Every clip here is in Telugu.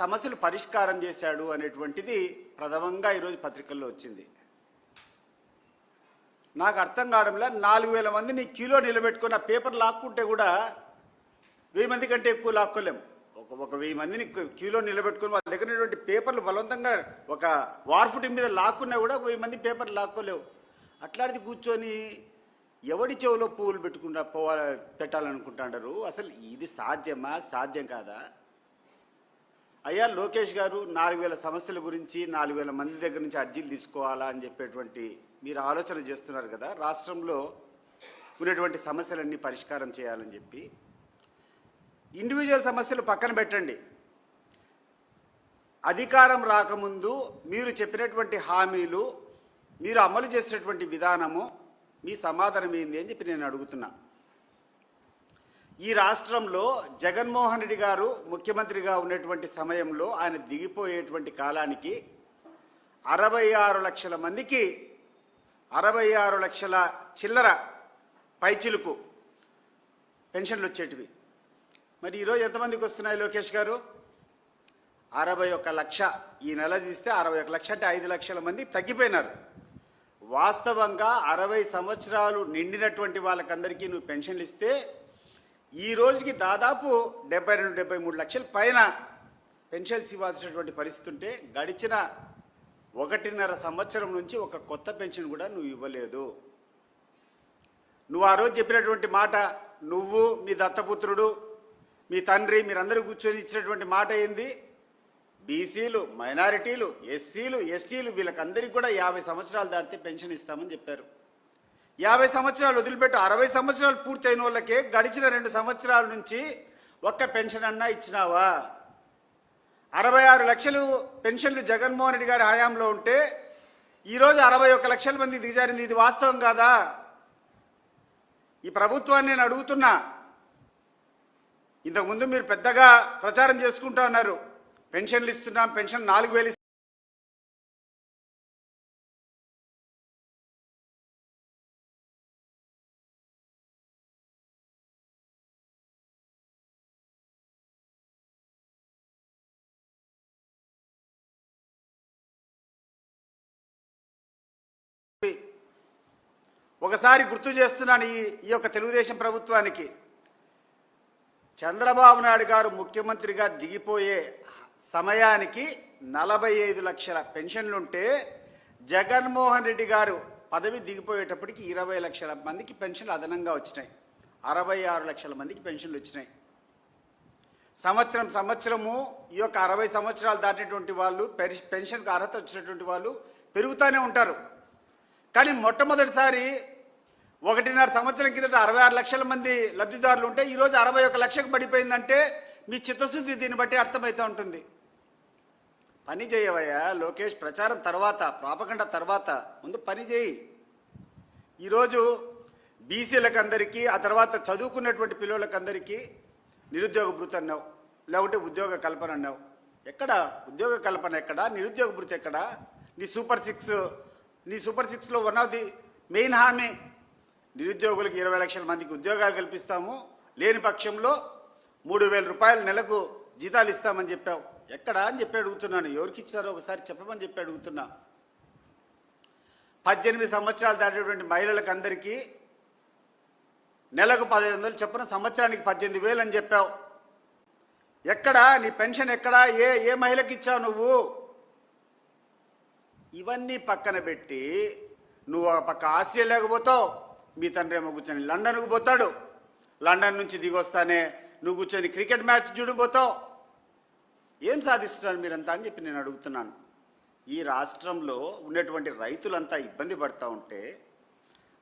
సమస్యలు పరిష్కారం చేశాడు అనేటువంటిది ప్రథమంగా ఈరోజు పత్రికల్లో వచ్చింది. నాకు అర్థం కావడంలా నాలుగు వేల మందిని క్యూలో నిలబెట్టుకున్న పేపర్ లాక్కుంటే కూడా వెయ్యి మంది కంటే ఎక్కువ లాక్కోలేం. ఒక ఒక వెయ్యి మందిని క్యూలో నిలబెట్టుకుని వాళ్ళ దగ్గర ఉన్నటువంటి పేపర్లు బలవంతంగా ఒక వార్ఫుటి మీద లాక్కున్నా కూడా వెయ్యి మంది పేపర్లు లాక్కోలేవు. అట్లాంటిది కూర్చొని ఎవడి చెవులో పువ్వులు పెట్టుకుంటా పోవాలి పెట్టాలనుకుంటాడారు? అసలు ఇది సాధ్యమా? సాధ్యం కాదా? అయ్యా లోకేష్ గారు నాలుగు వేల సమస్యల గురించి నాలుగు వేల మంది దగ్గర నుంచి అర్జీలు తీసుకోవాలా అని చెప్పేటువంటి మీరు ఆలోచన చేస్తున్నారు కదా రాష్ట్రంలో ఉన్నటువంటి సమస్యలన్నీ పరిష్కారం చేయాలని చెప్పి. ఇండివిజువల్ సమస్యలు పక్కన పెట్టండి. అధికారం రాకముందు మీరు చెప్పినటువంటి హామీలు మీరు అమలు చేసినటువంటి విధానము మీ సమాధానం ఏంది అని చెప్పి నేను అడుగుతున్నా. ఈ రాష్ట్రంలో జగన్మోహన్ రెడ్డి గారు ముఖ్యమంత్రిగా ఉన్నటువంటి సమయంలో ఆయన దిగిపోయేటువంటి కాలానికి అరవై ఆరు లక్షల మందికి అరవై ఆరు లక్షల చిల్లర పైచిలుకు పెన్షన్లు వచ్చేటివి. మరి ఈరోజు ఎంతమందికి వస్తున్నాయి లోకేష్ గారు? అరవై ఒక్క లక్ష ఈ నెల తీస్తే అరవై ఒక లక్ష అంటే ఐదు లక్షల మంది తగ్గిపోయినారు. వాస్తవంగా అరవై సంవత్సరాలు నిండినటువంటి వాళ్ళకందరికీ నువ్వు పెన్షన్లు ఇస్తే ఈ రోజుకి దాదాపు డెబ్బై రెండు డెబ్బై మూడు లక్షల పైన పెన్షన్స్ ఇవ్వాల్సినటువంటి పరిస్థితి ఉంటే గడిచిన ఒకటిన్నర సంవత్సరం నుంచి ఒక కొత్త పెన్షన్ కూడా నువ్వు ఇవ్వలేదు. నువ్వు ఆ రోజు చెప్పినటువంటి మాట నువ్వు మీ దత్తపుత్రుడు మీ తండ్రి మీరందరూ కూర్చొని ఇచ్చినటువంటి మాట ఏంది? బీసీలు మైనారిటీలు ఎస్సీలు ఎస్టీలు వీళ్ళకందరికీ కూడా యాభై సంవత్సరాలు దాటితే పెన్షన్ ఇస్తామని చెప్పారు. యాభై సంవత్సరాలు వదిలిపెట్టి. అరవై సంవత్సరాలు పూర్తయిన వాళ్ళకే గడిచిన రెండు సంవత్సరాల నుంచి ఒక్క పెన్షన్ అన్నా ఇచ్చినావా? అరవై ఆరు లక్షలు పెన్షన్లు జగన్మోహన్ రెడ్డి గారి హయాంలో ఉంటే ఈరోజు అరవై ఒక్క లక్షల మంది దిగజారింది. ఇది వాస్తవం కాదా? ఈ ప్రభుత్వాన్ని నేను అడుగుతున్నా. ఇంతకుముందు మీరు పెద్దగా ప్రచారం చేసుకుంటా ఉన్నారు. పెన్షన్లు ఇస్తున్నాం పెన్షన్ నాలుగు వేలు ఒకసారి గుర్తు చేస్తున్నాను ఈ ఈ యొక్క తెలుగుదేశం ప్రభుత్వానికి. చంద్రబాబు నాయుడు గారు ముఖ్యమంత్రిగా దిగిపోయే సమయానికి నలభై ఐదు లక్షల పెన్షన్లుంటే జగన్మోహన్ రెడ్డి గారు పదవి దిగిపోయేటప్పటికి ఇరవై లక్షల మందికి పెన్షన్లు అదనంగా వచ్చినాయి. అరవై ఆరు లక్షల మందికి పెన్షన్లు వచ్చినాయి. సంవత్సరం సంవత్సరము ఈ యొక్క అరవై సంవత్సరాలు దాటినటువంటి వాళ్ళు పెన్షన్కు అర్హత వచ్చినటువంటి వాళ్ళు పెరుగుతూనే ఉంటారు. కానీ మొట్టమొదటిసారి ఒకటిన్నర సంవత్సరం కిందట అరవై ఆరు లక్షల మంది లబ్ధిదారులు ఉంటే ఈరోజు అరవై ఒక లక్షకు పడిపోయిందంటే మీ చిత్తశుద్ధి దీన్ని బట్టి అర్థమవుతూ ఉంటుంది. పని చేయవయ్యా లోకేష్ ప్రచారం తర్వాత ప్రాపకండ తర్వాత ముందు పని చేయి. ఈరోజు బీసీలకు అందరికీ ఆ తర్వాత చదువుకున్నటువంటి పిల్లలకు అందరికీ నిరుద్యోగ భృతి అన్నావు లేకుంటే ఉద్యోగ కల్పన అన్నావు. ఎక్కడ? ఉద్యోగ కల్పన ఎక్కడ? నిరుద్యోగ భృతి ఎక్కడ? నీ సూపర్ సిక్స్ నీ సూపర్ సిక్స్లో వన్ ఆఫ్ ది మెయిన్ హామీ. నిరుద్యోగులకు ఇరవై లక్షల మందికి ఉద్యోగాలు కల్పిస్తాము. లేని పక్షంలో మూడు వేల రూపాయలు నెలకు జీతాలు ఇస్తామని చెప్పావు. ఎక్కడ అని చెప్పి అడుగుతున్నాను. ఎవరికి ఇచ్చారో ఒకసారి చెప్పమని చెప్పి అడుగుతున్నా. పద్దెనిమిది సంవత్సరాలు దాటేటువంటి మహిళలకు అందరికీ నెలకు పదిహేను వందలు చెప్పిన సంవత్సరానికి పద్దెనిమిది వేలు అని చెప్పావు. ఎక్కడ నీ పెన్షన్ ఎక్కడ? ఏ ఏ మహిళకి ఇచ్చావు నువ్వు? ఇవన్నీ పక్కన పెట్టి నువ్వు ఒక పక్క ఆస్ట్రేలియాకు పోతావు మీ తండ్రి ఏమో కూర్చొని లండన్కు పోతాడు. లండన్ నుంచి దిగొస్తానే నువ్వు కూర్చొని క్రికెట్ మ్యాచ్ చూడిపోతావు ఏం సాధిస్తున్నారు మీరంతా అని చెప్పి నేను అడుగుతున్నాను. ఈ రాష్ట్రంలో ఉన్నటువంటి రైతులంతా ఇబ్బంది పడతా ఉంటే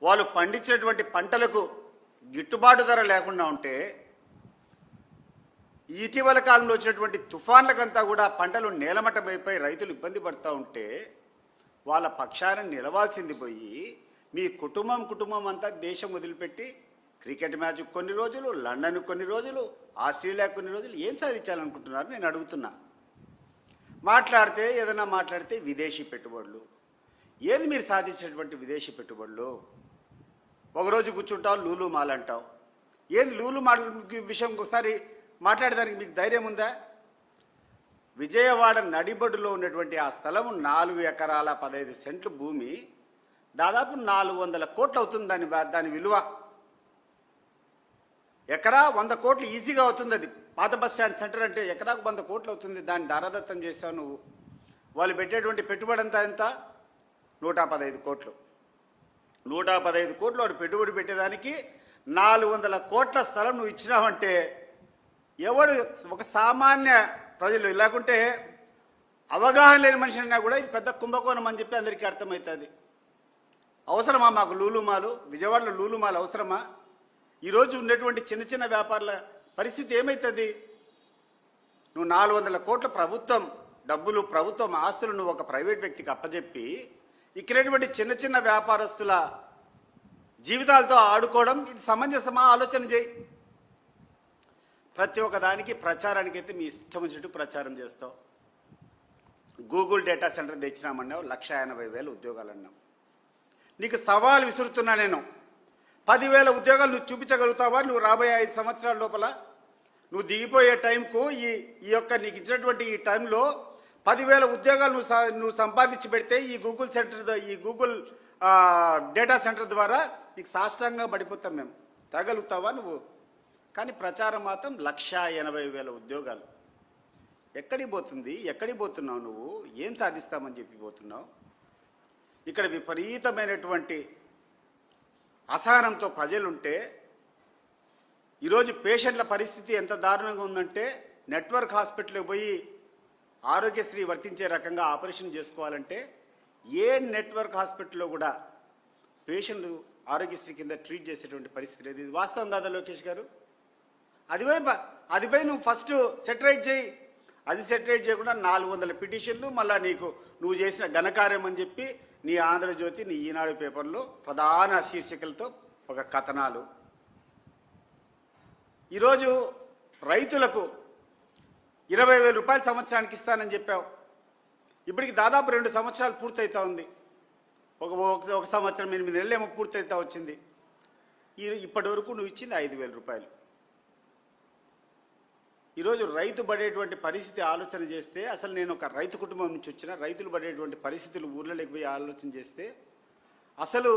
వాళ్ళు పండించినటువంటి పంటలకు గిట్టుబాటు ధర లేకుండా ఉంటే ఇటీవల కాలంలో వచ్చినటువంటి తుఫాన్లకంతా కూడా పంటలు నేలమట్టమైపోయి రైతులు ఇబ్బంది పడుతూ ఉంటే వాళ్ళ పక్షాన నిలవాల్సింది పోయి మీ కుటుంబం కుటుంబం అంతా దేశం వదిలిపెట్టి క్రికెట్ మ్యాచ్ కొన్ని రోజులు లండన్ కొన్ని రోజులు ఆస్ట్రేలియా కొన్ని రోజులు ఏం సాధించాలనుకుంటున్నారు నేను అడుగుతున్నా. మాట్లాడితే ఏదైనా మాట్లాడితే విదేశీ పెట్టుబడులు. ఏది మీరు సాధించినటువంటి విదేశీ పెట్టుబడులు? ఒకరోజు కూర్చుంటావు లూలు మాల్ అంటావు ఏంది లూలు మాల్ విషయం ఒకసారి మాట్లాడడానికి మీకు ధైర్యం ఉందా? విజయవాడ నడిబడులో ఉన్నటువంటి ఆ స్థలం నాలుగు ఎకరాల పదహైదు సెంట్లు భూమి. దాదాపు నాలుగు వందల కోట్లు అవుతుంది దాని దాని విలువ. ఎకరా వంద కోట్లు ఈజీగా అవుతుంది అది. పాత బస్ స్టాండ్ సెంటర్ అంటే ఎకరాకు వంద కోట్లు అవుతుంది దాన్ని దారాదత్తం చేసావు నువ్వు. వాళ్ళు పెట్టేటువంటి పెట్టుబడి అంతా ఎంత? నూట పదహైదు కోట్లు. నూట పదహైదు కోట్లు వాడు పెట్టుబడి పెట్టేదానికి నాలుగు వందల కోట్ల స్థలం నువ్వు ఇచ్చినావంటే ఎవడు ఒక సామాన్య ప్రజలు లేకుంటే అవగాహన లేని మనిషి అయినా కూడా ఇది పెద్ద కుంభకోణం అని చెప్పి అందరికీ అర్థమవుతుంది అవసరమా మాకు లూలుమాలు విజయవాడలో లూలుమాలు అవసరమా? ఈరోజు ఉన్నటువంటి చిన్న చిన్న వ్యాపారుల పరిస్థితి ఏమవుతుంది నువ్వు నాలుగు వందల కోట్ల ప్రభుత్వం డబ్బులు ప్రభుత్వం ఆస్తులు నువ్వు ఒక ప్రైవేట్ వ్యక్తికి అప్పజెప్పి ఇక్కడటువంటి చిన్న చిన్న వ్యాపారస్తుల జీవితాలతో ఆడుకోవడం ఇది సమంజసమా? ఆలోచన చేయి. ప్రతి ఒక్క దానికి ప్రచారానికైతే మీ ఇష్టం వచ్చినట్టు ప్రచారం చేస్తావు. గూగుల్ డేటా సెంటర్ తెచ్చినామన్నావు లక్ష ఎనభై వేల ఉద్యోగాలు అన్నావు. నీకు సవాల్ విసురుతున్నా నేను. పదివేల ఉద్యోగాలు నువ్వు చూపించగలుగుతావా? నువ్వు రాబోయే ఐదు సంవత్సరాల లోపల నువ్వు దిగిపోయే టైంకు ఈ ఈ యొక్క నీకు ఇచ్చినటువంటి ఈ టైంలో పదివేల ఉద్యోగాలు నువ్వు స- నువ్వు సంపాదించి పెడితే ఈ గూగుల్ సెంటర్ ఈ గూగుల్ డేటా సెంటర్ ద్వారా నీకు సాష్టంగా పడిపోతాం మేము. తగలుగుతావా నువ్వు? కానీ ప్రచారం మాత్రం లక్షా ఎనభై వేల ఉద్యోగాలు. ఎక్కడికి పోతుంది? ఎక్కడికి పోతున్నావు నువ్వు? ఏం సాధిస్తామని చెప్పి పోతున్నావు? ఇక్కడ విపరీతమైనటువంటి అసహనంతో ప్రజలుంటే ఈరోజు పేషెంట్ల పరిస్థితి ఎంత దారుణంగా ఉందంటే నెట్వర్క్ హాస్పిటల్కి పోయి ఆరోగ్యశ్రీ వర్తించే రకంగా ఆపరేషన్ చేసుకోవాలంటే ఏ నెట్వర్క్ హాస్పిటల్లో కూడా పేషెంట్లు ఆరోగ్యశ్రీ కింద ట్రీట్ చేసేటువంటి పరిస్థితి లేదు. ఇది వాస్తవం దాదా లోకేష్ గారు? అది పోయి అది పోయి నువ్వు ఫస్ట్ సెటరేట్ చేయి. అది సెటరేట్ చేయకుండా నాలుగు వందల పిటిషన్లు మళ్ళీ నీకు నువ్వు చేసిన ఘనకార్యం అని చెప్పి నీ ఆంధ్రజ్యోతి నీ ఈనాడు పేపర్లో ప్రధాన శీర్షికలతో ఒక కథనాలు. ఈరోజు రైతులకు ఇరవై వేల రూపాయలు సంవత్సరానికి ఇస్తానని చెప్పావు. ఇప్పటికి దాదాపు రెండు సంవత్సరాలు పూర్తయితా ఉంది. ఒక ఒక- సంవత్సరం ఎనిమిది నెలలేమో ఏమో పూర్తయితా వచ్చింది. ఈ ఇప్పటి వరకు నువ్వు ఇచ్చింది ఐదు వేల రూపాయలు. ఈరోజు రైతు పడేటువంటి పరిస్థితి ఆలోచన చేస్తే అసలు నేను ఒక రైతు కుటుంబం నుంచి వచ్చిన రైతులు పడేటువంటి పరిస్థితులు ఊర్లలోకి పోయి ఆలోచన చేస్తే అసలు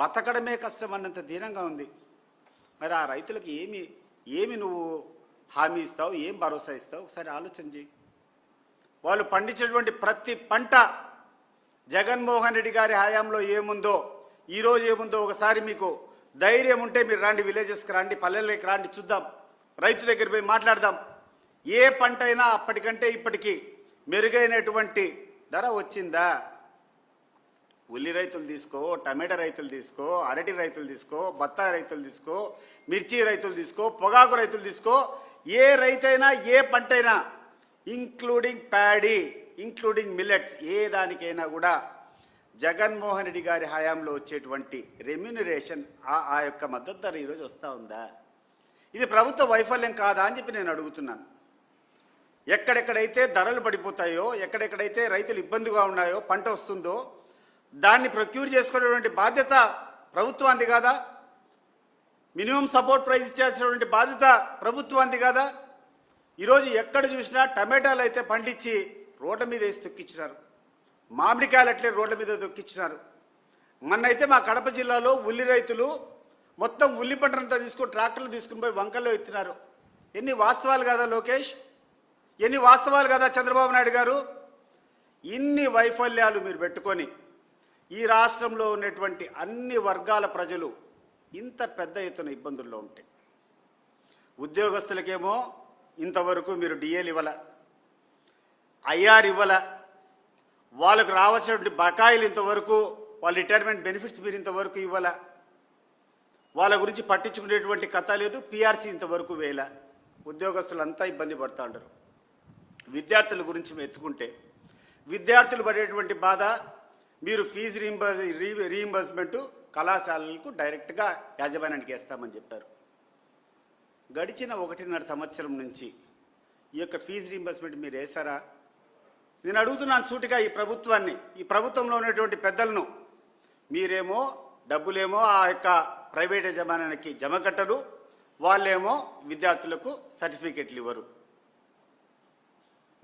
బతకడమే కష్టం అన్నంత దీనంగా ఉంది. మరి ఆ రైతులకు ఏమి ఏమి నువ్వు హామీ ఇస్తావు ఏం భరోసా ఇస్తావు? ఒకసారి ఆలోచన చేయి. వాళ్ళు పండించినటువంటి ప్రతి పంట జగన్మోహన్ రెడ్డి గారి హయాంలో ఏముందో ఈరోజు ఏముందో ఒకసారి మీకు ధైర్యం ఉంటే మీరు రండి విలేజెస్కి రండి పల్లెల్లోకి రండి చూద్దాం. రైతు దగ్గర పోయి మాట్లాడదాం. ఏ పంట అయినా అప్పటికంటే ఇప్పటికి మెరుగైనటువంటి ధర వచ్చిందా? ఉల్లి రైతులు తీసుకో టమాటా రైతులు తీసుకో అరటి రైతులు తీసుకో బత్తాయి రైతులు తీసుకో మిర్చి రైతులు తీసుకో పొగాకు రైతులు తీసుకో ఏ రైతైనా ఏ పంటైనా ఇంక్లూడింగ్ ప్యాడీ ఇంక్లూడింగ్ మిల్లెట్స్ ఏ దానికైనా కూడా జగన్మోహన్ రెడ్డి గారి హయాంలో వచ్చేటువంటి రెమ్యునరేషన్ ఆ ఆ యొక్క మద్దతు ధర ఈరోజు వస్తూ ఉందా? ఇది ప్రభుత్వ వైఫల్యం కాదా అని చెప్పి నేను అడుగుతున్నాను. ఎక్కడెక్కడైతే ధరలు పడిపోతాయో ఎక్కడెక్కడైతే రైతులు ఇబ్బందిగా ఉన్నాయో పంట వస్తుందో దాన్ని ప్రొక్యూర్ చేసుకునేటువంటి బాధ్యత ప్రభుత్వానికి కాదా? మినిమం సపోర్ట్ ప్రైస్ ఇచ్చేసినటువంటి బాధ్యత ప్రభుత్వానికి కాదా? ఈరోజు ఎక్కడ చూసినా టమాటాలు అయితే పండించి రోడ్ల మీద వేసి తొక్కిచ్చినారు. మామిడికాయలు అట్లే రోడ్ల మీద తొక్కించినారు మొన్నైతే మా కడప జిల్లాలో ఉల్లి రైతులు మొత్తం ఉల్లి తీసుకొని ట్రాక్టర్లు తీసుకుని పోయి వంకల్లో ఎత్తినారు. ఎన్ని వాస్తవాలు కదా లోకేష్? ఎన్ని వాస్తవాలు కదా చంద్రబాబు నాయుడు గారు? ఇన్ని వైఫల్యాలు మీరు పెట్టుకొని ఈ రాష్ట్రంలో ఉన్నటువంటి అన్ని వర్గాల ప్రజలు ఇంత పెద్ద ఎత్తున ఇబ్బందుల్లో ఉంటాయి ఉద్యోగస్తులకేమో ఇంతవరకు మీరు డిఏలు ఇవ్వాల ఐఆర్ ఇవ్వాల వాళ్ళకు రావాల్సినటువంటి బకాయిలు ఇంతవరకు వాళ్ళ రిటైర్మెంట్ బెనిఫిట్స్ మీరు ఇంతవరకు ఇవ్వాల. వాళ్ళ గురించి పట్టించుకునేటువంటి కథ లేదు. పిఆర్సీ ఇంతవరకు వేయల ఉద్యోగస్తులంతా ఇబ్బంది పడుతూ విద్యార్థుల గురించి మేము ఎత్తుకుంటే విద్యార్థులు పడేటువంటి బాధ మీరు ఫీజు రీంబర్స్ రీఇంబర్స్మెంట్ కళాశాలలకు డైరెక్ట్గా యాజమాన్యానికి వేస్తామని చెప్పారు. గడిచిన ఒకటిన్నర సంవత్సరం నుంచి ఈ యొక్క ఫీజు రీంబర్స్మెంట్ మీరు వేశారా? నేను అడుగుతున్నాను సూటిగా ఈ ప్రభుత్వాన్ని. ఈ ప్రభుత్వంలో ఉన్నటువంటి పెద్దలను మీరేమో డబ్బులేమో ఆ యొక్క ప్రైవేట్ యజమానానికి జమ కట్టరు. వాళ్ళేమో విద్యార్థులకు సర్టిఫికెట్లు ఇవ్వరు.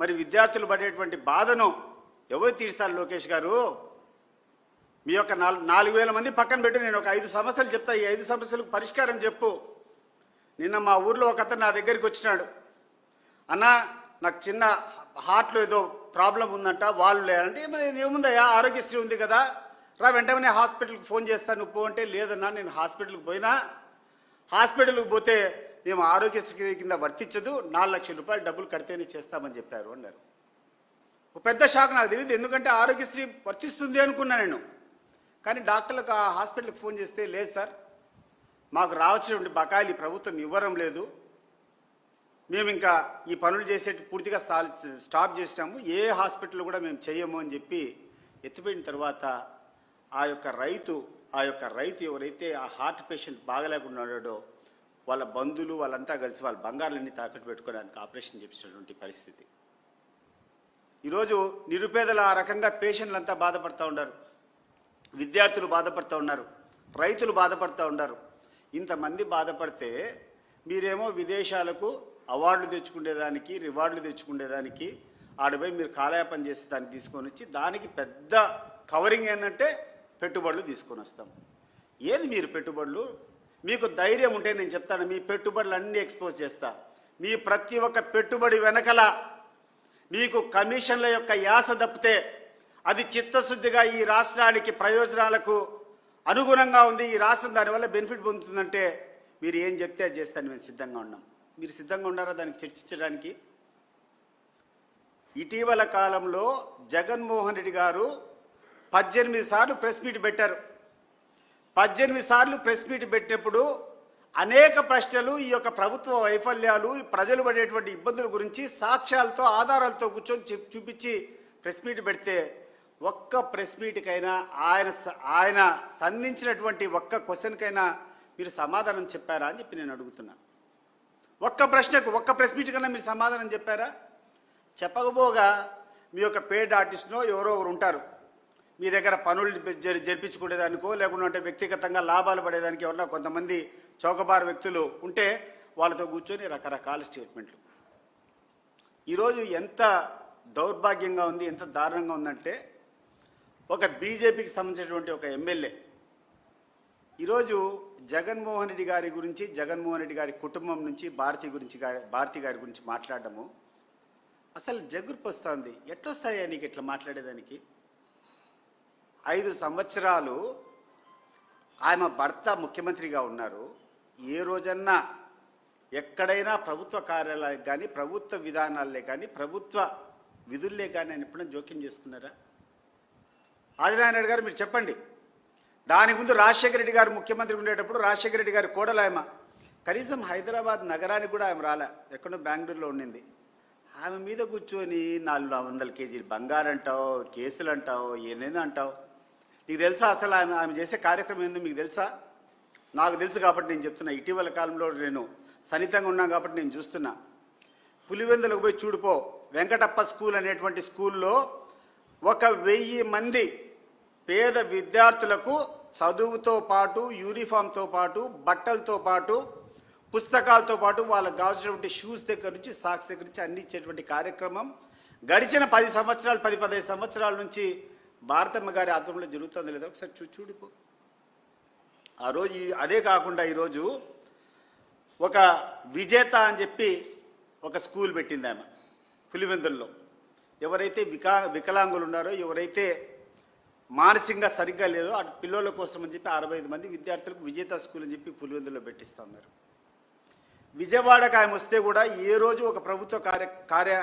మరి విద్యార్థులు పడేటువంటి బాధను ఎవరు తీర్చాలి లోకేష్ గారు? మీ యొక్క నాలుగు నాలుగు వేల మంది పక్కన పెట్టి నేను ఒక ఐదు సమస్యలు చెప్తా. ఈ ఐదు సమస్యలకు పరిష్కారం చెప్పు. నిన్న మా ఊర్లో ఒక అతను నా దగ్గరికి వచ్చినాడు. అన్న నాకు చిన్న హార్ట్లో ఏదో ప్రాబ్లం ఉందంట వాళ్ళు లేరంటే "మరి ఏముందయ్యా? ఆరోగ్యశ్రీ ఉంది కదా. రా వెంటనే హాస్పిటల్కి ఫోన్ చేస్తాను నువ్వు పో అంటే లేదన్నా నేను హాస్పిటల్కి పోయినా. హాస్పిటల్కి పోతే మేము ఆరోగ్యశ్రీ కింద వర్తించదు. నాలుగు లక్షల రూపాయలు డబ్బులు కడితేనే చేస్తామని చెప్పారు అన్నారు. ఒక పెద్ద షాక్ నాకు తెలియదు. ఎందుకంటే ఆరోగ్యశ్రీ వర్తిస్తుంది అనుకున్నా నేను. కానీ డాక్టర్లకు ఆ హాస్పిటల్కి ఫోన్ చేస్తే లేదు సార్ మాకు రావాల్సినటువంటి బకాయిలు ప్రభుత్వం ఇవ్వడం లేదు. మేము ఇంకా ఈ పనులు చేసేట్టు పూర్తిగా స్టాప్ చేసినాము. ఏ హాస్పిటల్ కూడా మేము చేయము అని చెప్పి ఎత్తిపోయిన తర్వాత ఆ యొక్క రైతు ఆ యొక్క రైతు ఎవరైతే ఆ హార్ట్ పేషెంట్ బాగలేకున్నాడో వాళ్ళ బంధువులు వాళ్ళంతా కలిసి వాళ్ళ బంగారులన్నీ తాకట్టు పెట్టుకోవడానికి ఆపరేషన్ చేపించినటువంటి పరిస్థితి. ఈరోజు నిరుపేదలు ఆ రకంగా పేషెంట్లు అంతా బాధపడుతూ ఉన్నారు. విద్యార్థులు బాధపడుతూ ఉన్నారు. రైతులు బాధపడుతూ ఉన్నారు. ఇంతమంది బాధపడితే మీరేమో విదేశాలకు అవార్డులు తెచ్చుకునేదానికి రివార్డులు తెచ్చుకునేదానికి ఆడపోయి మీరు కాలయాపన చేసి దాన్ని తీసుకొని వచ్చి దానికి పెద్ద కవరింగ్ ఏంటంటే పెట్టుబడులు తీసుకొని వస్తాం. ఏది మీరు పెట్టుబడులు? మీకు ధైర్యం ఉంటే నేను చెప్తాను మీ పెట్టుబడులు అన్నీ ఎక్స్పోజ్ చేస్తా. మీ ప్రతి ఒక్క పెట్టుబడి వెనకల మీకు కమిషన్ల యొక్క యాస తప్పితే అది చిత్తశుద్ధిగా ఈ రాష్ట్రానికి ప్రయోజనాలకు అనుగుణంగా ఉంది. ఈ రాష్ట్రం దానివల్ల బెనిఫిట్ పొందుతుందంటే మీరు ఏం చెప్తే అది చేస్తాను మేము సిద్ధంగా ఉన్నాం. మీరు సిద్ధంగా ఉన్నారా దానికి చర్చించడానికి? ఇటీవల కాలంలో జగన్మోహన్ రెడ్డి గారు పద్దెనిమిది సార్లు ప్రెస్ మీట్ పెట్టారు. పద్దెనిమిది సార్లు ప్రెస్ మీట్ పెట్టినప్పుడు అనేక ప్రశ్నలు ఈ యొక్క ప్రభుత్వ వైఫల్యాలు ఈ ప్రజలు పడేటువంటి ఇబ్బందుల గురించి సాక్ష్యాలతో ఆధారాలతో కూర్చొని చెప్- చూపించి ప్రెస్ మీట్ పెడితే ఒక్క ప్రెస్ మీట్కైనా ఆయన ఆయన సంధించినటువంటి ఒక్క క్వశ్చన్కైనా మీరు సమాధానం చెప్పారా అని చెప్పి నేను అడుగుతున్నా. ఒక్క ప్రశ్నకు ఒక్క ప్రెస్ మీట్ కన్నా మీరు సమాధానం చెప్పారా? చెప్పకపోగా మీ యొక్క పేడ్ ఆర్టిస్ట్నో ఎవరో ఒకరు ఉంటారు. మీ దగ్గర పనులు జరి జరిపించుకునేదానికో లేకుంటే వ్యక్తిగతంగా లాభాలు పడేదానికి ఎవరన్నా కొంతమంది చౌకబారు వ్యక్తులు ఉంటే వాళ్ళతో కూర్చొని రకరకాల స్టేట్మెంట్లు. ఈరోజు ఎంత దౌర్భాగ్యంగా ఉంది ఎంత దారుణంగా ఉందంటే ఒక బీజేపీకి సంబంధించినటువంటి ఒక ఎమ్మెల్యే. ఈరోజు జగన్మోహన్ రెడ్డి గారి గురించి జగన్మోహన్ రెడ్డి గారి కుటుంబం నుంచి భారతి గురించి గారి భారతి గారి గురించి మాట్లాడడము అసలు జగుర్పు వస్తుంది ఎట్లొస్తాయా నీకు ఇట్లా మాట్లాడేదానికి? ఐదు సంవత్సరాలు ఆమె భర్త ముఖ్యమంత్రిగా ఉన్నారు. ఏ రోజన్నా ఎక్కడైనా ప్రభుత్వ కార్యాలయాలకు కానీ ప్రభుత్వ విధానాలే కానీ ప్రభుత్వ విధుల్లే కానీ ఆయన ఎప్పుడైనా జోక్యం చేసుకున్నారా? ఆదినారాయణ గారు మీరు చెప్పండి. దానికి ముందు రాజశేఖర రెడ్డి గారు ముఖ్యమంత్రి ఉండేటప్పుడు రాజశేఖర రెడ్డి గారు కోడలు కనీసం హైదరాబాద్ నగరానికి కూడా ఆమె రాలే. ఎక్కడో బెంగళూరులో ఉండింది. ఆమె మీద కూర్చొని నాలుగు వందల కేజీలు బంగారంటావు కేసులు అంటావు ఏనేదో అంటావు నీకు తెలుసా అసలు ఆమె ఆమె చేసే కార్యక్రమం ఏందో మీకు తెలుసా? నాకు తెలుసు కాబట్టి నేను చెప్తున్నా. ఇటీవల కాలంలో నేను సన్నిహితంగా ఉన్నాను కాబట్టి నేను చూస్తున్నా. పులివెందులకు పోయి చూడిపో. వెంకటప్ప స్కూల్ అనేటువంటి స్కూల్లో ఒక వెయ్యి మంది పేద విద్యార్థులకు చదువుతో పాటు యూనిఫామ్తో పాటు బట్టలతో పాటు పుస్తకాలతో పాటు వాళ్ళకు కావాల్సినటువంటి షూస్ దగ్గర నుంచి సాక్స్ దగ్గర నుంచి అన్ని ఇచ్చేటువంటి కార్యక్రమం. గడిచిన పది సంవత్సరాలు పది పదహైదు సంవత్సరాల నుంచి భారతమ్మ గారి ఆధ్వర్యంలో జరుగుతుంది లేదా? ఒకసారి చూ చూడిపో ఆ రోజు అదే కాకుండా ఈరోజు ఒక విజేత అని చెప్పి ఒక స్కూల్ పెట్టింది ఆమె పులివెందుల్లో. ఎవరైతే వికా వికలాంగులు ఉన్నారో ఎవరైతే మానసికంగా సరిగ్గా లేదో అటు పిల్లల కోసం అని చెప్పి అరవై ఐదు మంది విద్యార్థులకు విజేత స్కూల్ అని చెప్పి పులివెందుల్లో పెట్టిస్తున్నారు. విజయవాడకు ఆమె వస్తే కూడా ఏ రోజు ఒక ప్రభుత్వ కార్య కార్య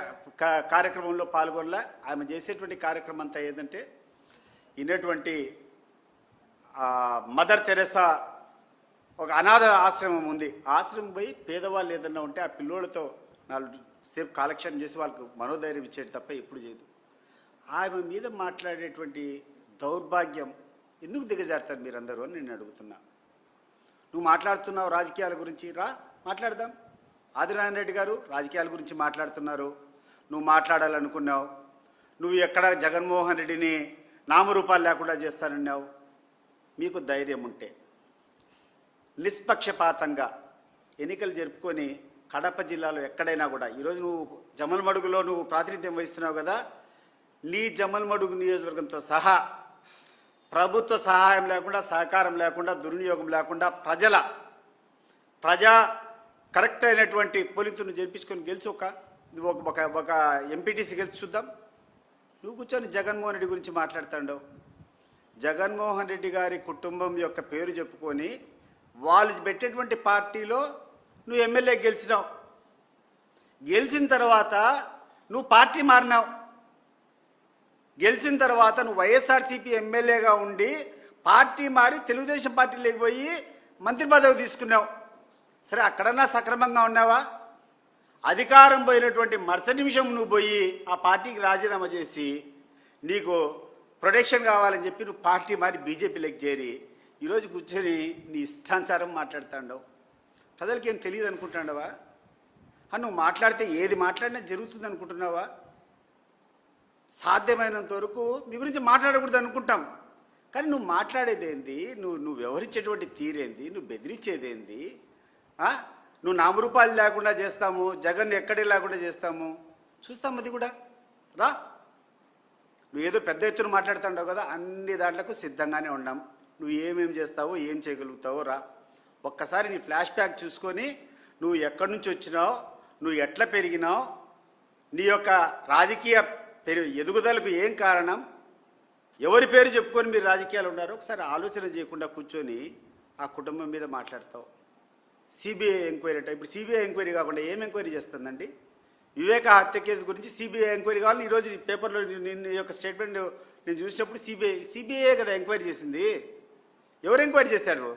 కార్యక్రమంలో పాల్గొనలే. ఆమె చేసేటువంటి కార్యక్రమం అంతా ఏదంటే ఇన్నటువంటి మదర్ తెరెసా ఒక అనాథ ఆశ్రమం ఉంది. ఆశ్రమం పోయి పేదవాళ్ళు ఏదన్నా ఉంటే ఆ పిల్లోళ్ళతో నాలుగు సేపు కాలక్షేపం చేసి వాళ్ళకు మనోధైర్యం ఇచ్చేది తప్ప ఎప్పుడు చేయదు. ఆమె మీద మాట్లాడేటువంటి దౌర్భాగ్యం ఎందుకు దిగజారుతారు మీరందరూ అని నేను అడుగుతున్నా. నువ్వు మాట్లాడుతున్నావు రాజకీయాల గురించి రా మాట్లాడదాం. ఆదినారాయణ రెడ్డి గారు రాజకీయాల గురించి మాట్లాడుతున్నారు. నువ్వు మాట్లాడాలనుకున్నావు. నువ్వు ఎక్కడ జగన్మోహన్ రెడ్డిని నామరూపాలు లేకుండా చేస్తానన్నావు? మీకు ధైర్యం ఉంటే. నిష్పక్షపాతంగా ఎన్నికలు జరుపుకొని కడప జిల్లాలో ఎక్కడైనా కూడా ఈరోజు నువ్వు జమల్మడుగులో నువ్వు ప్రాతినిధ్యం వహిస్తున్నావు కదా నీ జమల్మడుగు నియోజకవర్గంతో సహా ప్రభుత్వ సహాయం లేకుండా సహకారం లేకుండా దుర్వినియోగం లేకుండా ప్రజల ప్రజా కరెక్ట్ అయినటువంటి పోలింగ్ను జరిపించుకొని గెలిచి ఒక నువ్వు ఒక ఒక ఒక ఎంపీటీసీ గెలిచి చూద్దాం. నువ్వు కూర్చొని జగన్మోహన్ రెడ్డి గురించి మాట్లాడుతాండవు. జగన్మోహన్ రెడ్డి గారి కుటుంబం యొక్క పేరు చెప్పుకొని వాళ్ళు పెట్టేటువంటి పార్టీలో నువ్వు ఎమ్మెల్యే గెలిచినావు. గెలిచిన తర్వాత నువ్వు పార్టీ మారినావు. గెలిచిన తర్వాత నువ్వు వైఎస్ఆర్సీపీ ఎమ్మెల్యేగా ఉండి పార్టీ మారి తెలుగుదేశం పార్టీలోకి పోయి మంత్రి పదవి తీసుకున్నావు. సరే అక్కడన్నా సక్రమంగా ఉన్నావా? అధికారం పోయినటువంటి మరుసటి నిమిషం నువ్వు పోయి ఆ పార్టీకి రాజీనామా చేసి నీకు ప్రొటెక్షన్ కావాలని చెప్పి నువ్వు పార్టీ మారి బీజేపీలోకి చేరి ఈరోజు కూర్చొని నీ ఇష్టానుసారం మాట్లాడుతాండవు. ప్రజలకి ఏం తెలియదు అనుకుంటాండవా? నువ్వు మాట్లాడితే ఏది మాట్లాడినా జరుగుతుంది అనుకుంటున్నావా? సాధ్యమైనంత వరకు మీ గురించి మాట్లాడకూడదు అనుకుంటాం. కానీ నువ్వు మాట్లాడేది ఏంది నువ్వు నువ్వు వ్యవహరించేటువంటి తీరేంది? నువ్వు బెదిరించేదేంది? నువ్వు నామరూపాలు లేకుండా చేస్తాము జగన్ ఎక్కడే లేకుండా చేస్తాము. చూస్తాం అది కూడా. రా. నువ్వు ఏదో పెద్ద ఎత్తున మాట్లాడుతుంటావు కదా అన్ని దాంట్లకు సిద్ధంగానే ఉన్నాం నువ్వు ఏమేం చేస్తావో ఏం చేయగలుగుతావో రా. ఒక్కసారి నీ ఫ్లాష్ బ్యాక్ చూసుకొని నువ్వు ఎక్కడి నుంచి వచ్చినావు నువ్వు ఎట్లా పెరిగినావు నీ యొక్క రాజకీయ పెరు ఎదుగుదలకు ఏం కారణం ఎవరి పేరు చెప్పుకొని మీరు రాజకీయాలు ఉన్నారు ఒకసారి ఆలోచన చేయకుండా కూర్చొని ఆ కుటుంబం మీద మాట్లాడతావు. సిబిఐ ఎంక్వైరీ అంటే ఇప్పుడు సిబిఐ ఎంక్వైరీ కాకుండా ఏం ఎంక్వైరీ చేస్తుందండి? వివేక హత్య కేసు గురించి సిబిఐ ఎంక్వైరీ కావాలని ఈరోజు పేపర్లో నేను యొక్క స్టేట్మెంట్ నేను చూసినప్పుడు సిబిఐ సిబిఐ కదా ఎంక్వైరీ చేసింది? ఎవరు ఎంక్వైరీ చేస్తారు?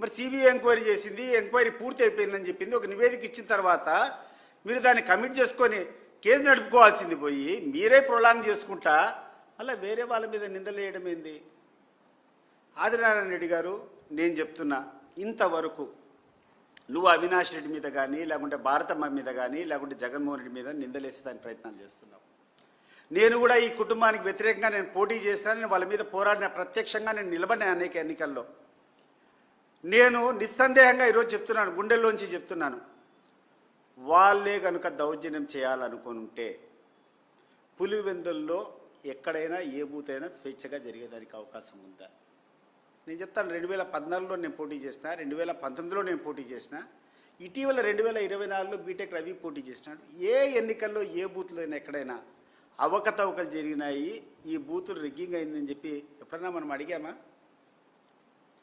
మరి సిబిఐ ఎంక్వైరీ చేసింది ఎంక్వైరీ పూర్తి అయిపోయిందని చెప్పింది. ఒక నివేదిక ఇచ్చిన తర్వాత మీరు దాన్ని కమిట్ చేసుకొని కేసు నడుపుకోవాల్సింది పోయి మీరే ప్రొలాంగ్ చేసుకుంటా మళ్ళీ వేరే వాళ్ళ మీద నిందలేయడం ఏంది? ఆదినారాయణ రెడ్డి గారు నేను చెప్తున్నా ఇంతవరకు నువ్వు అవినాష్ రెడ్డి మీద కానీ లేకుంటే భారతమ్మ మీద కానీ లేకుంటే జగన్మోహన్ రెడ్డి మీద నిందలేసేదానికి ప్రయత్నాలు చేస్తున్నావు. నేను కూడా ఈ కుటుంబానికి వ్యతిరేకంగా నేను పోటీ చేస్తానని వాళ్ళ మీద పోరాడిన ప్రత్యక్షంగా నేను నిలబడిన అనేక ఎన్నికల్లో. నేను నిస్సందేహంగా ఈరోజు చెప్తున్నాను గుండెల్లోంచి చెప్తున్నాను. వాళ్ళే కనుక దౌర్జన్యం చేయాలనుకుంటే పులివెందుల్లో ఎక్కడైనా ఏ బూత్ అయినా స్వేచ్ఛగా జరిగేదానికి అవకాశం ఉందా? నేను చెప్తాను రెండు వేల పద్నాలుగులో నేను పోటీ చేసిన రెండు వేల పంతొమ్మిదిలో నేను పోటీ చేసిన ఇటీవల రెండు వేల ఇరవై నాలుగులో బీటెక్ రవి పోటీ చేసినాడు. ఏ ఎన్నికల్లో ఏ బూత్లో అయినా ఎక్కడైనా అవకతవకలు జరిగినాయి ఈ బూతులు రిగ్గింగ్ అయిందని చెప్పి ఎప్పుడైనా మనం అడిగామా?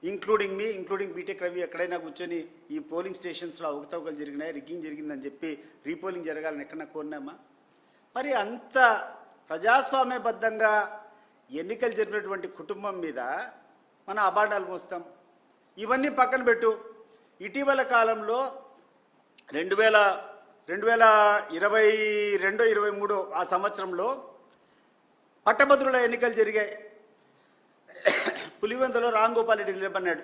ఇంక్లూడింగ్ మీ ఇంక్లూడింగ్ బీటెక్ రవి ఎక్కడైనా కూర్చొని ఈ పోలింగ్ స్టేషన్స్లో అవకతవకలు జరిగినాయి రిగ్గింగ్ జరిగిందని చెప్పి రీపోలింగ్ జరగాలని ఎక్కడన్నా కోరినామా? మరి అంత ప్రజాస్వామ్యబద్ధంగా ఎన్నికలు జరిపినటువంటి కుటుంబం మీద మన అబాండాలు మోస్తాం. ఇవన్నీ పక్కన పెట్టు. ఇటీవల కాలంలో రెండు వేల రెండు వేల ఇరవై రెండో ఇరవై మూడో ఆ సంవత్సరంలో పట్టభద్రుల ఎన్నికలు జరిగాయి. పులివెందులో రామ్ రెడ్డి నిలబడినాడు.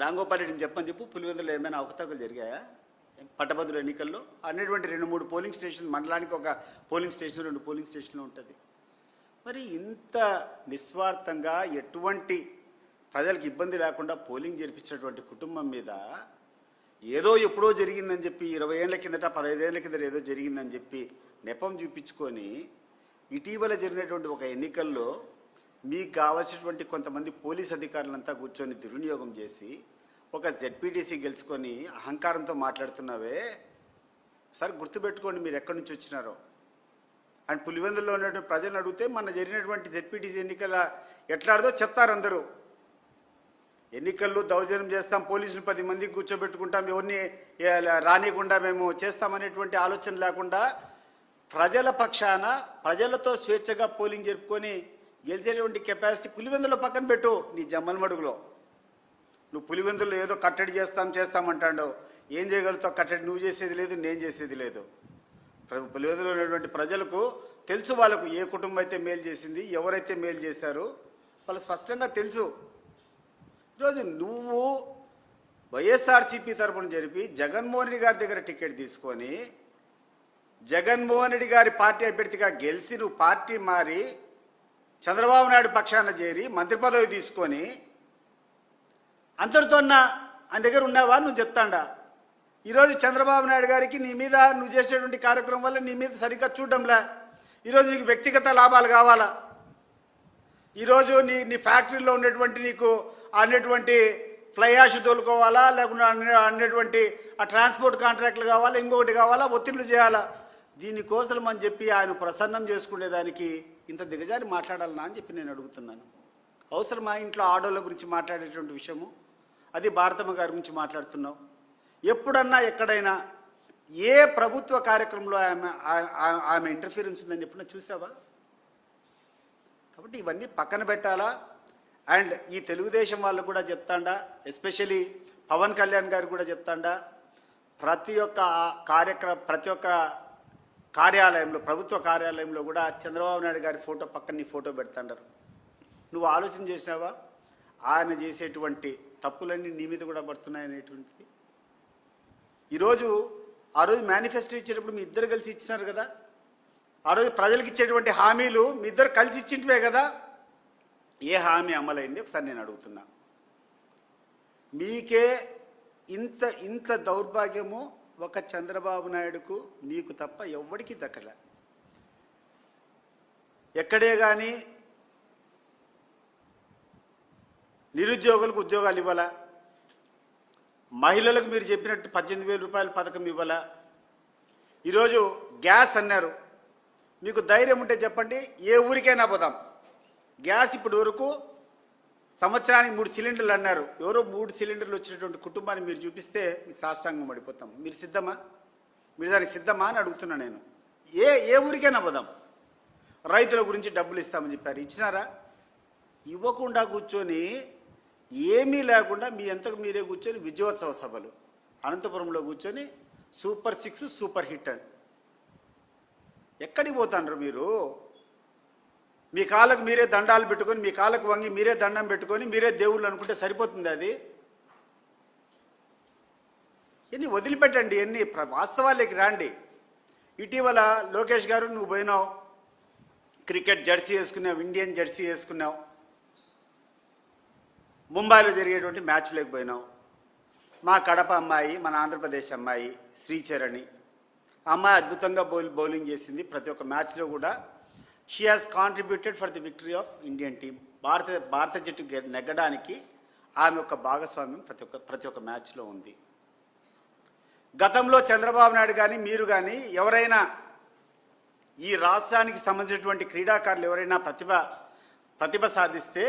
రామ్ రెడ్డిని చెప్పని చెప్పు పులివెందులో ఏమైనా అవకతవకలు జరిగాయా? పట్టభద్రుల ఎన్నికల్లో అనేటువంటి రెండు మూడు పోలింగ్ స్టేషన్ మండలానికి ఒక పోలింగ్ స్టేషన్ రెండు పోలింగ్ స్టేషన్లు ఉంటుంది. మరి ఇంత నిస్వార్థంగా ఎటువంటి ప్రజలకు ఇబ్బంది లేకుండా పోలింగ్ జరిపించినటువంటి కుటుంబం మీద ఏదో ఎప్పుడో జరిగిందని చెప్పి ఇరవై ఏళ్ళ కిందట పదహైదేళ్ళ కిందట ఏదో జరిగిందని చెప్పి నెపం చూపించుకొని ఇటీవల జరిగినటువంటి ఒక ఎన్నికల్లో మీకు కావాల్సినటువంటి కొంతమంది పోలీస్ అధికారులంతా కూర్చొని దుర్వినియోగం చేసి ఒక జెడ్పీటీసీ గెలుచుకొని అహంకారంతో మాట్లాడుతున్నావే. సార్ గుర్తుపెట్టుకోండి మీరు ఎక్కడి నుంచి వచ్చినారో. అండ్ పులివెందుల్లో ఉన్నటువంటి ప్రజలను అడిగితే మన జరిగినటువంటి జెడ్పీటీసీ ఎన్నికల ఎట్లాడదో చెప్తారు అందరూ. ఎన్నికల్లో దౌర్జన్యం చేస్తాం పోలీసులు పది మంది కూర్చోబెట్టుకుంటాం ఎవరిని రానియకుండా మేము చేస్తామనేటువంటి ఆలోచన లేకుండా ప్రజల పక్షాన ప్రజలతో స్వేచ్ఛగా పోలింగ్ జరుపుకొని గెలిచేటువంటి కెపాసిటీ పులివెందులో పక్కన పెట్టు నీ జమ్మలమడుగులో నువ్వు పులివెందులో ఏదో కట్టడి చేస్తాం చేస్తామంటాడు ఏం చేయగలుగుతావు కట్టడి? నువ్వు చేసేది లేదు నేను చేసేది లేదు. పులివెందులో ఉన్నటువంటి ప్రజలకు తెలుసు వాళ్ళకు ఏ కుటుంబం అయితే మేలు చేసింది ఎవరైతే మేలు చేశారు వాళ్ళు స్పష్టంగా తెలుసు. ఈరోజు నువ్వు వైఎస్ఆర్సీపీ తరపున జరిపి జగన్మోహన్ రెడ్డి గారి దగ్గర టికెట్ తీసుకొని జగన్మోహన్ రెడ్డి గారి పార్టీ అభ్యర్థిగా గెలిచి నువ్వు పార్టీ మారి చంద్రబాబు నాయుడు పక్షాన చేరి మంత్రి పదవి తీసుకొని అంతటితోన్నా ఆయన దగ్గర ఉన్నావా నువ్వు చెప్తాడా? ఈరోజు చంద్రబాబు నాయుడు గారికి నీ మీద నువ్వు చేసేటువంటి కార్యక్రమం వల్ల నీ మీద సరిగ్గా చూడడంలే? ఈరోజు నీకు వ్యక్తిగత లాభాలు కావాలా? ఈరోజు నీ నీ ఫ్యాక్టరీలో ఉండేటువంటి నీకు అనేటువంటి ఫ్లై యాష్ తోలుకోవాలా లేకుండా అనేటువంటి ఆ ట్రాన్స్పోర్ట్ కాంట్రాక్ట్లు కావాలా ఇంకొకటి కావాలా ఒత్తిళ్ళు చేయాలా? దీనికోసం అని చెప్పి ఆయన ప్రసన్నం చేసుకునేదానికి ఇంత దిగజారి మాట్లాడాలనా అని చెప్పి నేను అడుగుతున్నాను. అవసరమా ఇంట్లో ఆడోళ్ళ గురించి మాట్లాడేటువంటి విషయము? అది భారతమ్మ గారి గురించి మాట్లాడుతున్నావు. ఎప్పుడన్నా ఎక్కడైనా ఏ ప్రభుత్వ కార్యక్రమంలో ఆమె ఆమె ఇంటర్ఫీరెన్స్ ఉందని చెప్పిన చూసావా? కాబట్టి ఇవన్నీ పక్కన పెట్టాలా? అండ్ ఈ తెలుగుదేశం వాళ్ళు కూడా చెప్తాండా ఎస్పెషలీ పవన్ కళ్యాణ్ గారు కూడా చెప్తాండా ప్రతి ఒక్క కార్యక్రమ ప్రతి ఒక్క కార్యాలయంలో ప్రభుత్వ కార్యాలయంలో కూడా చంద్రబాబు నాయుడు గారి ఫోటో పక్కన నీ ఫోటో పెడతాండారు. నువ్వు ఆలోచన చేసినావా? ఆయన చేసేటువంటి తప్పులన్నీ నీ మీద కూడా పడుతున్నాయనేటువంటిది ఈరోజు ఆ రోజు మేనిఫెస్టో ఇచ్చేటప్పుడు మీ ఇద్దరు కలిసి ఇచ్చినారు కదా? ఆ రోజు ప్రజలకు ఇచ్చేటువంటి హామీలు మీ ఇద్దరు కలిసి ఇచ్చింటివే కదా? ఏ హామీ అమలైంది? ఒకసారి నేను అడుగుతున్నా. మీకే ఇంత ఇంత దౌర్భాగ్యము ఒక చంద్రబాబు నాయుడుకు మీకు తప్ప ఎవ్వడికి దక్కలే. ఎక్కడే కానీ నిరుద్యోగులకు ఉద్యోగాలు ఇవ్వాలా? మహిళలకు మీరు చెప్పినట్టు పద్దెనిమిది వేల రూపాయల పథకం ఇవ్వాలా? ఈరోజు గ్యాస్ అన్నారు. మీకు ధైర్యం ఉంటే చెప్పండి ఏ ఊరికైనా పోదాం. గ్యాస్ ఇప్పటి వరకు సంవత్సరానికి మూడు సిలిండర్లు అన్నారు. ఎవరో మూడు సిలిండర్లు వచ్చినటువంటి కుటుంబాన్ని మీరు చూపిస్తే మీకు సాష్టాంగం పడిపోతాం. మీరు సిద్ధమా? మీరు దానికి సిద్ధమా అని అడుగుతున్నా నేను. ఏ ఏ ఊరికైనా పోదాం. రైతుల గురించి డబ్బులు ఇస్తామని చెప్పారు. ఇచ్చినారా? ఇవ్వకుండా కూర్చొని ఏమీ లేకుండా మీ ఎంతకు మీరే కూర్చొని విజయోత్సవ సభలు. అనంతపురంలో కూర్చొని సూపర్ సిక్స్ సూపర్ హిట్ అని. ఎక్కడికి పోతాండ్రు మీరు? మీ కాళ్ళకు మీరే దండాలు పెట్టుకొని మీ కాళ్ళకు వంగి మీరే దండం పెట్టుకొని మీరే దేవుళ్ళు అనుకుంటే సరిపోతుంది అది? ఎన్ని వదిలిపెట్టండి ఎన్ని వాస్తవాలకి రాండి. ఇటీవల లోకేష్ గారు నువ్వు పోయినావు. క్రికెట్ జెర్సీ వేసుకున్నావు ఇండియన్ జెర్సీ వేసుకున్నావు. ముంబైలో జరిగేటువంటి మ్యాచ్లోకి పోయినావు. మా కడప అమ్మాయి మన ఆంధ్రప్రదేశ్ అమ్మాయి శ్రీచరణి. అమ్మాయి అద్భుతంగా బౌల్ బౌలింగ్ చేసింది. ప్రతి ఒక్క మ్యాచ్లో కూడా she has contributed for the victory of Indian team భారత భారత జట్టు నెగ్గడానికి ఆమె యొక్క భాగస్వామ్యం ప్రతి ఒక్క ప్రతి ఒక్క మ్యాచ్లో ఉంది. గతంలో చంద్రబాబు నాయుడు కానీ మీరు కానీ ఎవరైనా ఈ రాష్ట్రానికి సంబంధించినటువంటి క్రీడాకారులు ఎవరైనా ప్రతిభ ప్రతిభ సాధిస్తే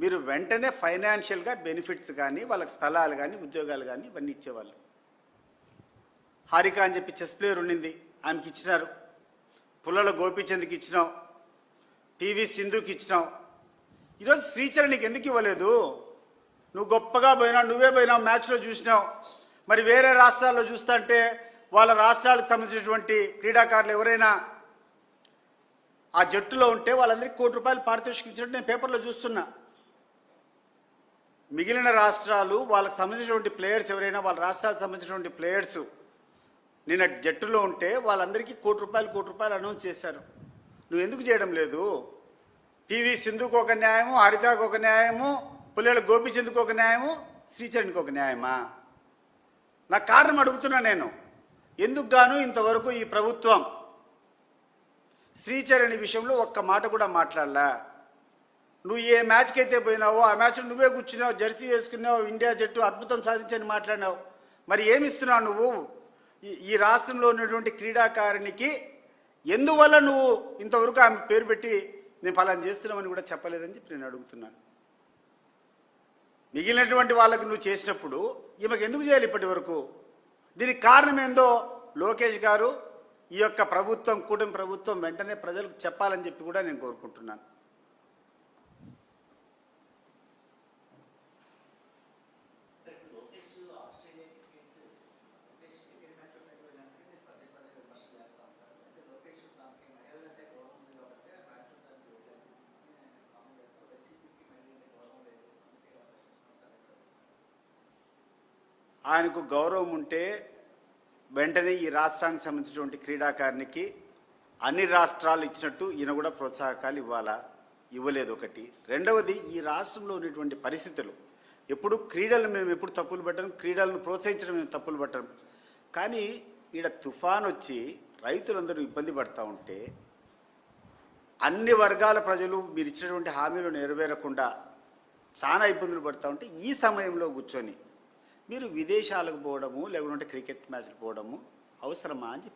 మీరు వెంటనే ఫైనాన్షియల్గా బెనిఫిట్స్ కానీ వాళ్ళకి స్థలాలు కానీ ఉద్యోగాలు కానీ ఇవన్నీ ఇచ్చేవాళ్ళు. హారిక అని చెప్పి చెస్ ప్లేయర్ ఉండింది. ఆమెకి ఇచ్చినారు. పుల్లల గోపీచంద్కి ఇచ్చినాం. పివి సింధుకి ఇచ్చినాం. ఈరోజు నీకు ఎందుకు ఇవ్వలేదు? నువ్వు గొప్పగా పోయినావు నువ్వే పోయినావు మ్యాచ్లో చూసినావు. మరి వేరే రాష్ట్రాల్లో చూస్తుంటే వాళ్ళ రాష్ట్రాలకు సంబంధించినటువంటి క్రీడాకారులు ఎవరైనా ఆ జట్టులో ఉంటే వాళ్ళందరికీ కోటి రూపాయలు పారితోషికం ఇచ్చినట్టు నేను పేపర్లో చూస్తున్నా. మిగిలిన రాష్ట్రాలు వాళ్ళకి సంబంధించినటువంటి ప్లేయర్స్ ఎవరైనా వాళ్ళ రాష్ట్రాలకు సంబంధించినటువంటి ప్లేయర్స్ నిన్న జట్టులో ఉంటే వాళ్ళందరికీ కోటి రూపాయలు కోటి రూపాయలు అనౌన్స్ చేశారు. నువ్వు ఎందుకు చేయడం లేదు? పివి సింధుకు ఒక న్యాయము హరితకు ఒక న్యాయము పుల్లెల గోపిచంద్కు ఒక న్యాయము శ్రీచరణ్కి ఒక న్యాయమా? నా కారణం అడుగుతున్నా నేను. ఎందుకు గాను ఇంతవరకు ఈ ప్రభుత్వం శ్రీచరణి విషయంలో ఒక్క మాట కూడా మాట్లాడలా? నువ్వు ఏ మ్యాచ్కి అయితే పోయినావో ఆ మ్యాచ్ నువ్వే కూర్చున్నావు జెర్సీ వేసుకున్నావు ఇండియా జట్టు అద్భుతం సాధించని మాట్లాడినావు. మరి ఏమిస్తున్నావు నువ్వు? ఈ- ఈ రాష్ట్రంలో ఉన్నటువంటి క్రీడాకారునికి ఎందువల్ల నువ్వు ఇంతవరకు ఆమె పేరు పెట్టి నేను ఫలాన్ని చేస్తున్నామని కూడా చెప్పలేదని చెప్పి నేను అడుగుతున్నాను. మిగిలినటువంటి వాళ్ళకి నువ్వు చేసినప్పుడు ఈమెకు ఎందుకు చేయాలి ఇప్పటి వరకు? దీనికి కారణం ఏందో లోకేష్ గారు ఈ యొక్క ప్రభుత్వం కూటమి ప్రభుత్వం వెంటనే ప్రజలకు చెప్పాలని చెప్పి కూడా నేను కోరుకుంటున్నాను. ఆయనకు గౌరవం ఉంటే వెంటనే ఈ రాష్ట్రానికి సంబంధించినటువంటి క్రీడాకారునికి అన్ని రాష్ట్రాలు ఇచ్చినట్టు ఈయన కూడా ప్రోత్సాహకాలు ఇవ్వాలా? ఇవ్వలేదు ఒకటి. రెండవది ఈ రాష్ట్రంలో ఉన్నటువంటి పరిస్థితులు. ఎప్పుడు క్రీడలు మేము ఎప్పుడు తప్పులు పట్టడం క్రీడలను ప్రోత్సహించడం మేము తప్పులు పట్టడం కానీ ఈడ తుఫాన్ వచ్చి రైతులందరూ ఇబ్బంది పడతా ఉంటే అన్ని వర్గాల ప్రజలు మీరు ఇచ్చినటువంటి హామీలు నెరవేరకుండా చాలా ఇబ్బందులు పడతా ఉంటే ఈ సమయంలో కూర్చొని మీరు విదేశాలకు పోవడము లేకుంటే క్రికెట్ మ్యాచ్లు పోవడము అవసరమా అని